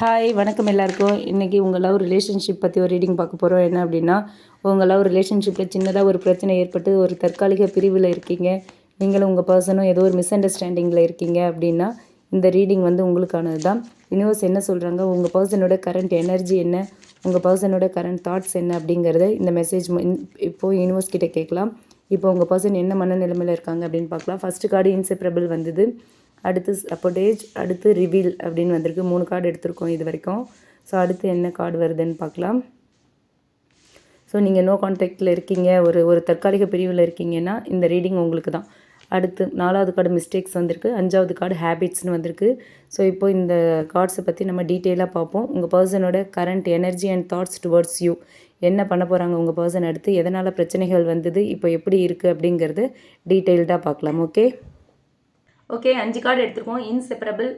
Hi வணக்கம் எல்லாருக்கும். இன்றைக்கி உங்கள் லவ் ரிலேஷன்ஷிப் பற்றி ஒரு ரீடிங் பார்க்க போகிறோம் என்ன அப்படின்னா உங்கள் லவ் ரிலேஷன்ஷிப்பில் சின்னதாக ஒரு பிரச்சனை ஏற்பட்டு ஒரு தற்காலிக பிரிவில் இருக்கீங்க. நீங்களும் உங்கள் பர்சனும் ஏதோ ஒரு மிஸ் அண்டர்ஸ்டாண்டிங்கில் இருக்கீங்க அப்படின்னா இந்த ரீடிங் வந்து உங்களுக்கானது தான். யூனிவர்ஸ் என்ன சொல்கிறாங்க உங்கள் பர்சனோட கரண்ட் எனர்ஜி என்ன? உங்கள் பர்சனோட கரண்ட் தாட்ஸ் என்ன அப்படிங்கிறத இந்த மெசேஜ் இப்போது யூனிவர்ஸ் கிட்டே கேட்கலாம். இப்போ உங்கள் பர்சன் என்ன மனநிலைமையில் இருக்காங்க அப்படின்னு பார்க்கலாம். ஃபஸ்ட்டு கார்டு இன்செப்பரபிள் வந்தது. அடுத்து சப்போர்டேஜ் அடுத்து ரிவீல் அப்படின்னு வந்திருக்கு. மூணு கார்டு எடுத்திருக்கோம் இது வரைக்கும். ஸோ அடுத்து என்ன கார்டு வருதுன்னு பார்க்கலாம். ஸோ நீங்கள் நோ கான்டாக்டில் இருக்கீங்க. ஒரு ஒரு தற்காலிக பிரிவில் இருக்கீங்கன்னா இந்த ரீடிங் உங்களுக்கு தான். அடுத்து நாலாவது கார்டு மிஸ்டேக்ஸ் வந்திருக்கு. அஞ்சாவது கார்டு ஹேபிட்ஸ்னு வந்திருக்கு. ஸோ இப்போது இந்த கார்ட்ஸை பற்றி நம்ம டீட்டெயிலாக பார்ப்போம். உங்கள் பர்சனோட current energy and thoughts towards you என்ன பண்ண போகிறாங்க உங்கள் பர்சன் அடுத்து? எதனால் பிரச்சனைகள் வந்தது? இப்போ எப்படி இருக்குது அப்படிங்கிறது டீட்டெயில்டாக பார்க்கலாம். ஓகே ஓகே அஞ்சு கார்டு எடுத்துருக்கோம். Inseparable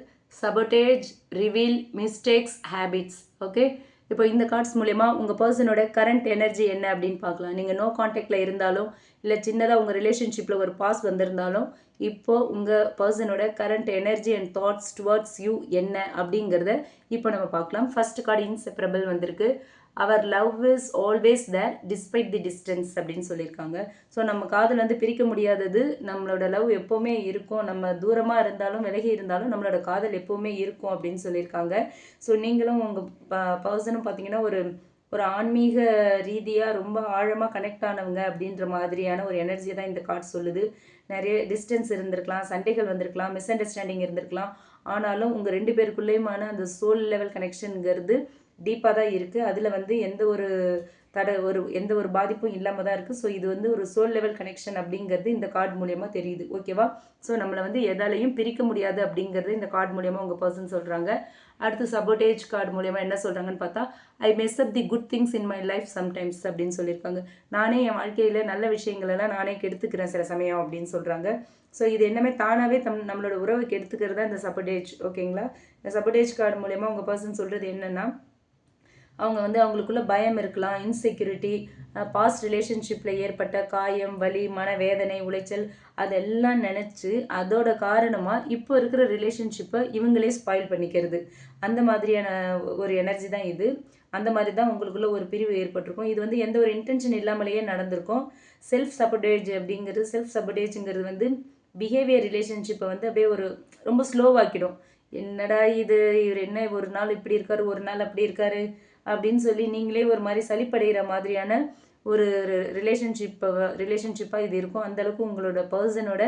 sabotage reveal mistakes habits okay இப்போ இந்த கார்ட்ஸ் மூலயமா உங்கள் பர்சனோட கரண்ட் எனர்ஜி என்ன அப்படின்னு பார்க்கலாம். நீங்கள் நோ காண்டாக்டில் இருந்தாலும் இல்லை சின்னதாக உங்கள் ரிலேஷன்ஷிப்பில் ஒரு பாஸ் வந்திருந்தாலும் இப்போது உங்கள் பர்சனோட current energy and thoughts towards you என்ன அப்படிங்கிறத இப்போ நம்ம பார்க்கலாம். ஃபர்ஸ்ட் கார்டு இன்செப்பரபிள் வந்திருக்கு. Our love is always there despite the distance அப்படின்னு சொல்லியிருக்காங்க. ஸோ நம்ம காதல் வந்து பிரிக்க முடியாதது நம்மளோட லவ் எப்போவுமே இருக்கும். நம்ம தூரமாக இருந்தாலும் விலகி இருந்தாலும் நம்மளோட காதல் எப்போவுமே இருக்கும் அப்படின்னு சொல்லியிருக்காங்க. ஸோ நீங்களும் உங்கள் ப பர்சனும் பார்த்தீங்கன்னா ஒரு ஒரு ஆன்மீக ரீதியாக ரொம்ப ஆழமாக கனெக்ட் ஆனவங்க அப்படின்ற மாதிரியான ஒரு எனர்ஜி தான் இந்த கார்டு சொல்லுது. நிறைய டிஸ்டன்ஸ் இருந்திருக்கலாம் சண்டைகள் வந்திருக்கலாம் மிஸ் அண்டர்ஸ்டாண்டிங் இருந்திருக்கலாம். ஆனாலும் உங்கள் ரெண்டு பேருக்குள்ளேயுமான அந்த சோல் லெவல் கனெக்ஷனுங்கிறது டீப்பாக தான் இருக்குது அதில் வந்து எந்த ஒரு தட ஒரு எந்த ஒரு பாதிப்பும் இல்லாமல் தான் இருக்குது ஸோ இது வந்து ஒரு சோல் லெவல் கனெக்ஷன் அப்படிங்கிறது இந்த கார்டு மூலயமா தெரியுது. ஓகேவா ஸோ நம்மளை வந்து எதாலையும் பிரிக்க முடியாது அப்படிங்கிறது இந்த கார்டு மூலயமா உங்கள் பர்சன் சொல்கிறாங்க அடுத்து சபோட்டேஜ் கார்டு மூலயமா என்ன சொல்கிறாங்கன்னு பார்த்தா I mess up the good things in my life sometimes அப்படின்னு சொல்லியிருக்காங்க நானே என் வாழ்க்கையில் நல்ல விஷயங்களெல்லாம் நானே கெடுத்துக்கிறேன் சில சமயம் அப்படின்னு சொல்கிறாங்க ஸோ இது என்னமே தானாகவே தம் நம்மளோட உறவை கெடுத்துக்கிறதா இந்த சப்போட்டேஜ் ஓகேங்களா இந்த சப்போர்டேஜ் கார்டு மூலயமா உங்கள் பர்சன் சொல்கிறது என்னென்னா அவங்க வந்து அவங்களுக்குள்ள பயம் இருக்கலாம் இன்செக்யூரிட்டி பாஸ்ட் ரிலேஷன்ஷிப்பில் ஏற்பட்ட காயம் வலி மனவேதனை உளைச்சல் அதெல்லாம் நினச்சி அதோட காரணமாக இப்போ இருக்கிற ரிலேஷன்ஷிப்பை இவங்களே ஸ்பாயில் பண்ணிக்கிறது. அந்த மாதிரியான ஒரு எனர்ஜி தான் இது. அந்த மாதிரி தான் உங்களுக்குள்ள ஒரு பிரிவு ஏற்பட்டிருக்கும். இது வந்து எந்த ஒரு இன்டென்ஷன் இல்லாமலேயே நடந்திருக்கும். செல்ஃப் சப்போர்டேஜ் அப்படிங்கிறது செல்ஃப் சப்போர்டேஜுங்கிறது வந்து பிஹேவியர் ரிலேஷன்ஷிப்பை வந்து அப்படியே ஒரு ரொம்ப ஸ்லோவாக்கிடும் என்னடா இது? இவர் என்ன ஒரு நாள் இப்படி இருக்காரு ஒரு நாள் அப்படி இருக்காரு? அப்படின்னு சொல்லி நீங்களே ஒரு மாதிரி சலிப்படைகிற மாதிரியான ஒரு ரிலேஷன்ஷிப்பை ரிலேஷன்ஷிப்பாக இது இருக்கும். அந்தளவுக்கு உங்களோட பர்சனோட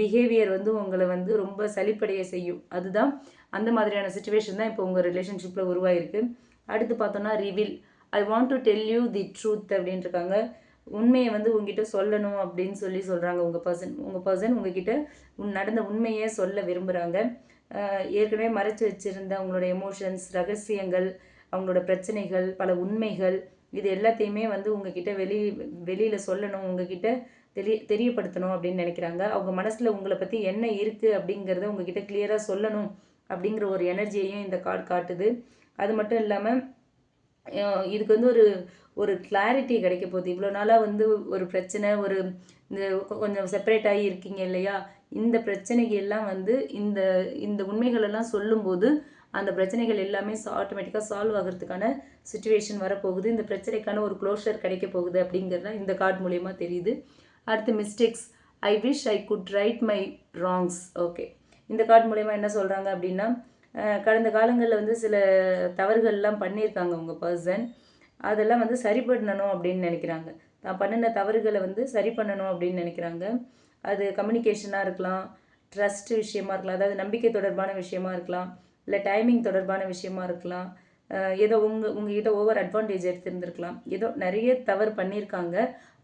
பிஹேவியர் வந்து உங்களை வந்து ரொம்ப சலிப்படைய செய்யும். அதுதான் அந்த மாதிரியான சுச்சுவேஷன் தான் இப்போ உங்கள் ரிலேஷன்ஷிப்பில் உருவாயிருக்கு. அடுத்து பார்த்தோன்னா reveal I want to tell you the truth அப்படின்ட்டுருக்காங்க. உண்மையை வந்து உங்ககிட்ட சொல்லணும் அப்படின்னு சொல்லி சொல்கிறாங்க உங்கள் பர்சன் உங்கள் பர்சன் உங்ககிட்ட உன் நடந்த உண்மையை சொல்ல விரும்புகிறாங்க ஏற்கனவே மறைச்சி வச்சுருந்த உங்களோட எமோஷன்ஸ் ரகசியங்கள் அவங்களோட பிரச்சனைகள் பல உண்மைகள் இது எல்லாத்தையுமே வந்து உங்ககிட்ட வெளி வெளியில் சொல்லணும் உங்ககிட்ட தெரிய தெரியப்படுத்தணும் அப்படின்னு நினைக்கிறாங்க. அவங்க மனசில் உங்களை பற்றி என்ன இருக்குது அப்படிங்கிறத உங்ககிட்ட கிளியராக சொல்லணும் அப்படிங்கிற ஒரு எனர்ஜியையும் இந்த கார்டு காட்டுது. அது மட்டும் இல்லாமல் இதுக்கு வந்து ஒரு ஒரு கிளாரிட்டி கிடைக்க போகுது. இவ்வளோ நாளாக வந்து ஒரு பிரச்சனை ஒரு இந்த கொஞ்சம் செப்பரேட் ஆகி இருக்கீங்க இல்லையா? இந்த பிரச்சனைக்கு எல்லாம் வந்து இந்த இந்த உண்மைகளெல்லாம் சொல்லும்போது அந்த பிரச்சனைகள் எல்லாமே ஆட்டோமேட்டிக்காக சால்வ் ஆகிறதுக்கான சுச்சுவேஷன் வரப்போகுது. இந்த பிரச்சனைக்கான ஒரு க்ளோஷர் கிடைக்க போகுது அப்படிங்கிறது இந்த கார்டு மூலயமா தெரியுது. அடுத்து mistakes I wish I could right my wrongs okay இந்த கார்டு மூலயமா என்ன சொல்கிறாங்க அப்படின்னா கடந்த காலங்களில் வந்து சில தவறுகள்லாம் பண்ணியிருக்காங்க உங்கள் பர்சன் அதெல்லாம் வந்து சரி பண்ணணும் அப்படின்னு நினைக்கிறாங்க. தான் பண்ணின தவறுகளை வந்து சரி பண்ணணும் அப்படின்னு நினைக்கிறாங்க. அது கம்யூனிகேஷனாக இருக்கலாம் ட்ரஸ்ட் விஷயமா இருக்கலாம் அதாவது நம்பிக்கை தொடர்பான விஷயமா இருக்கலாம். இல்லை டைமிங் தொடர்பான விஷயமா இருக்கலாம். ஏதோ உங்கள் உங்ககிட்ட ஓவர் அட்வான்டேஜ் எடுத்திருந்துருக்கலாம். ஏதோ நிறைய தவறு பண்ணியிருக்காங்க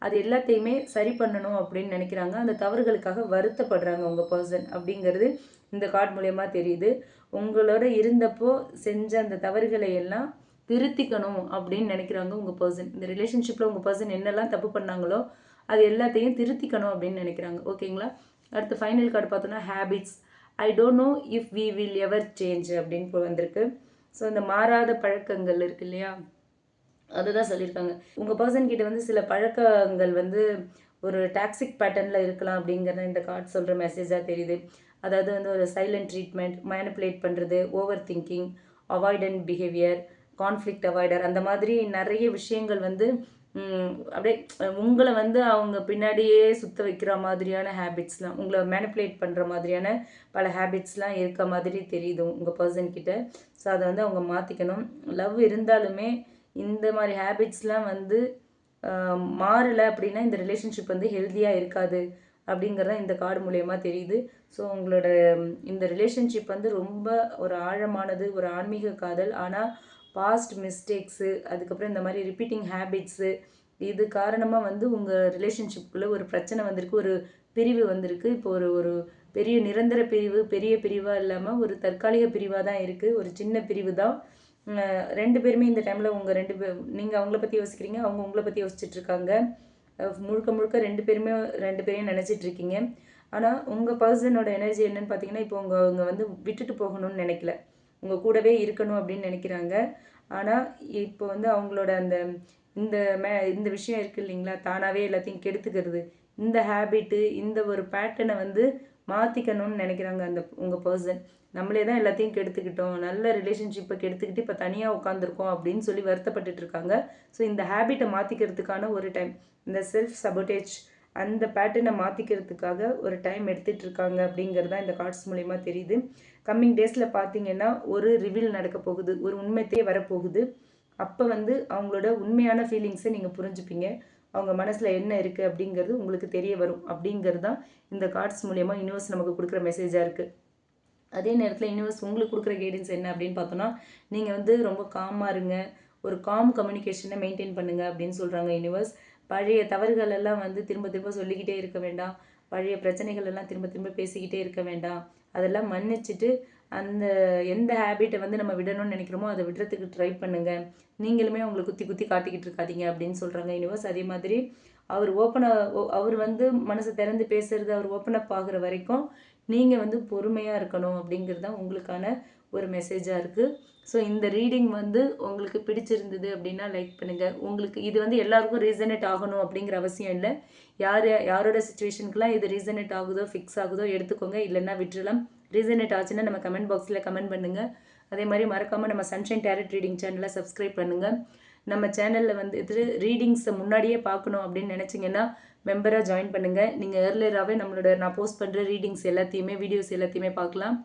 அது எல்லாத்தையுமே சரி பண்ணணும் அப்படின்னு நினைக்கிறாங்க. அந்த தவறுகளுக்காக வருத்தப்படுறாங்க உங்கள் பர்சன் அப்படிங்கிறது இந்த கார்டு மூலயமா தெரியுது. உங்களோட இருந்தப்போ செஞ்ச அந்த தவறுகளை எல்லாம் திருத்திக்கணும் அப்படின்னு நினைக்கிறாங்க உங்கள் பர்சன் இந்த ரிலேஷன்ஷிப்பில் உங்கள் பர்சன் என்னெல்லாம் தப்பு பண்ணாங்களோ அது எல்லாத்தையும் திருத்திக்கணும் அப்படின்னு நினைக்கிறாங்க. ஓகேங்களா அடுத்து ஃபைனல் கார்டு பார்த்தோன்னா habits I don't know if we will ever change அப்படின்னு வந்திருக்கு. ஸோ இந்த மாறாத பழக்கங்கள் இருக்கு இல்லையா? அதுதான் சொல்லியிருக்காங்க. உங்கள் பர்சன் கிட்ட வந்து சில பழக்கங்கள் வந்து ஒரு டாக்ஸிக் பேட்டர்னில் இருக்கலாம் அப்படிங்கிறத இந்த கார்ட் சொல்கிற மெசேஜாக தெரியுது. அதாவது வந்து ஒரு சைலண்ட் ட்ரீட்மெண்ட் மேனிப்புலேட் பண்ணுறது overthinking avoidant behaviour conflict avoider அந்த மாதிரி நிறைய விஷயங்கள் வந்து அப்படியே உங்களை வந்து அவங்க பின்னாடியே சுத்த வைக்கிற மாதிரியான ஹேபிட்ஸ்லாம் உங்களை மேனிப்புலேட் பண்ணுற மாதிரியான பல ஹேபிட்ஸ்லாம் இருக்க மாதிரி தெரியுது உங்கள் பர்சன்கிட்ட ஸோ அதை வந்து அவங்க மாற்றிக்கணும் லவ் இருந்தாலுமே இந்த மாதிரி ஹேபிட்ஸ்லாம் வந்து மாறலை அப்படின்னா இந்த ரிலேஷன்ஷிப் வந்து ஹெல்த்தியாக இருக்காது அப்படிங்கிறத இந்த கார்டு மூலயமா தெரியுது. ஸோ உங்களோட இந்த ரிலேஷன்ஷிப் வந்து ரொம்ப ஒரு ஆழமானது ஒரு ஆன்மீக காதல். ஆனால் பாஸ்ட் மிஸ்டேக்ஸு அதுக்கப்புறம் இந்த மாதிரி ரிப்பீட்டிங் ஹேபிட்ஸு இது காரணமாக வந்து உங்கள் ரிலேஷன்ஷிப்புக்குள்ளே ஒரு பிரச்சனை வந்திருக்கு ஒரு பிரிவு வந்திருக்கு. இப்போ ஒரு ஒரு பெரிய நிரந்தர பிரிவு பெரிய பிரிவாக இல்லாமல் ஒரு தற்காலிக பிரிவாக தான் இருக்குது ஒரு சின்ன பிரிவு தான். ரெண்டு பேருமே இந்த டைமில் உங்கள் ரெண்டு பேர் நீங்கள் அவங்கள பற்றி யோசிக்கிறீங்க அவங்க உங்களை பற்றி யோசிச்சுட்ருக்காங்க முழுக்க முழுக்க ரெண்டு பேருமே ரெண்டு பேரையும் நினச்சிட்டு இருக்கீங்க. ஆனால் உங்கள் பர்சனோட எனர்ஜி என்னன்னு பார்த்தீங்கன்னா இப்போ உங்கள் அவங்க வந்து விட்டுட்டு போகணும்னு நினைக்கல. உங்கள் கூடவே இருக்கணும் அப்படின்னு நினைக்கிறாங்க. ஆனால் இப்போ வந்து அவங்களோட அந்த இந்த மே இந்த விஷயம் இருக்குது இல்லைங்களா? தானாகவே எல்லாத்தையும் கெடுத்துக்கிறது. இந்த ஹேபிட்டு இந்த ஒரு பேட்டர்னை வந்து மாற்றிக்கணும்னு நினைக்கிறாங்க அந்த உங்கள் பர்சன் நம்மளே தான் எல்லாத்தையும் கெடுத்துக்கிட்டோம். நல்ல ரிலேஷன்ஷிப்பை கெடுத்துக்கிட்டு இப்போ தனியாக உட்காந்துருக்கோம் அப்படின்னு சொல்லி வருத்தப்பட்டுட்டு இருக்காங்க. ஸோ இந்த ஹேபிட்டை மாற்றிக்கிறதுக்கான ஒரு டைம் இந்த செல்ஃப் சபோட்டேஜ் அந்த பேட்டர்னை மாற்றிக்கிறதுக்காக ஒரு டைம் எடுத்துகிட்டு இருக்காங்க அப்படிங்கிறது தான் இந்த கார்ட்ஸ் மூலயமா தெரியுது. கம்மிங் டேஸில் பார்த்தீங்கன்னா ஒரு ரிவீல் நடக்க போகுது ஒரு உண்மைத்தையே வரப்போகுது. அப்போ வந்து அவங்களோட உண்மையான ஃபீலிங்ஸை நீங்கள் புரிஞ்சுப்பீங்க. அவங்க மனசில் என்ன இருக்குது அப்படிங்கிறது உங்களுக்கு தெரிய வரும். அப்படிங்கிறது தான் இந்த கார்ட்ஸ் மூலயமா யூனிவர்ஸ் நமக்கு கொடுக்குற மெசேஜாக இருக்குது அதே நேரத்தில் யூனிவர்ஸ் உங்களுக்கு கொடுக்குற கைடன்ஸ் என்ன அப்படின்னு பார்த்தோன்னா நீங்கள் வந்து ரொம்ப காமாக இருங்க. ஒரு காம் கம்யூனிகேஷனை மெயின்டைன் பண்ணுங்க அப்படின்னு சொல்கிறாங்க யூனிவர்ஸ் பழைய தவறுகள் எல்லாம் வந்து திரும்ப திரும்ப சொல்லிக்கிட்டே இருக்க வேண்டாம். பழைய பிரச்சனைகள் எல்லாம் திரும்ப திரும்ப பேசிக்கிட்டே இருக்க வேண்டாம். அதெல்லாம் மன்னிச்சிட்டு அந்த எந்த ஹேபிட்டை வந்து நம்ம விடணும்னு நினைக்கிறோமோ அதை விடுறதுக்கு ட்ரை பண்ணுங்கள் நீங்களுமே அவங்களை குத்தி குத்தி காட்டிக்கிட்டு இருக்காதீங்க அப்படின்னு சொல்கிறாங்க யூனிவர்ஸ் அதே மாதிரி அவர் ஓப்பன அவர் வந்து மனசை திறந்து பேசுறது அவர் ஓப்பன் அப் ஆகுற வரைக்கும் நீங்கள் வந்து பொறுமையாக இருக்கணும் அப்படிங்கிறது தான் உங்களுக்கான ஒரு மெசேஜாக இருக்குது ஸோ இந்த ரீடிங் வந்து உங்களுக்கு பிடிச்சிருந்தது அப்படின்னா லைக் பண்ணுங்கள் உங்களுக்கு இது வந்து எல்லாருக்கும் ரீசனேட் ஆகணும் அப்படிங்கிற அவசியம் இல்லை. யார் யாரோட சுச்சுவேஷனுக்குலாம் இது ரீசனேட் ஆகுதோ ஃபிக்ஸ் ஆகுதோ எடுத்துக்கோங்க. இல்லைன்னா விட்டுறலாம். ரீசனேட் ஆச்சுன்னா நம்ம கமெண்ட் பாக்ஸில் கமெண்ட் பண்ணுங்கள் அதே மாதிரி மறக்காமல் நம்ம சன்ஷைன் டேரட் ரீடிங் சேனலை சப்ஸ்கிரைப் பண்ணுங்கள் நம்ம சேனலில் வந்துட்டு ரீடிங்ஸை முன்னாடியே பார்க்கணும் அப்படின்னு நினச்சிங்கன்னா மெம்பராக ஜாயின் பண்ணுங்கள் நீங்கள் ஏர்லியராகவே நம்மளோட நான் போஸ்ட் பண்ணுற ரீடிங்ஸ் எல்லாத்தையுமே வீடியோஸ் எல்லாத்தையுமே பார்க்கலாம்.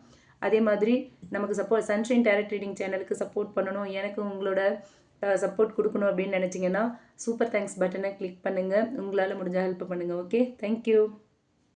அதே மாதிரி நமக்கு சப்போர்ட் சன்ஷைன் டேரக்ட் ரீடிங் சேனலுக்கு சப்போர்ட் பண்ணணும். எனக்கு உங்களோட சப்போர்ட் கொடுக்கணும் அப்படின்னு நினச்சிங்கன்னா சூப்பர் தேங்க்ஸ் பட்டனை கிளிக் பண்ணுங்கள் உங்களால் முடிஞ்ச ஹெல்ப் பண்ணுங்கள் ஓகே தேங்க்யூ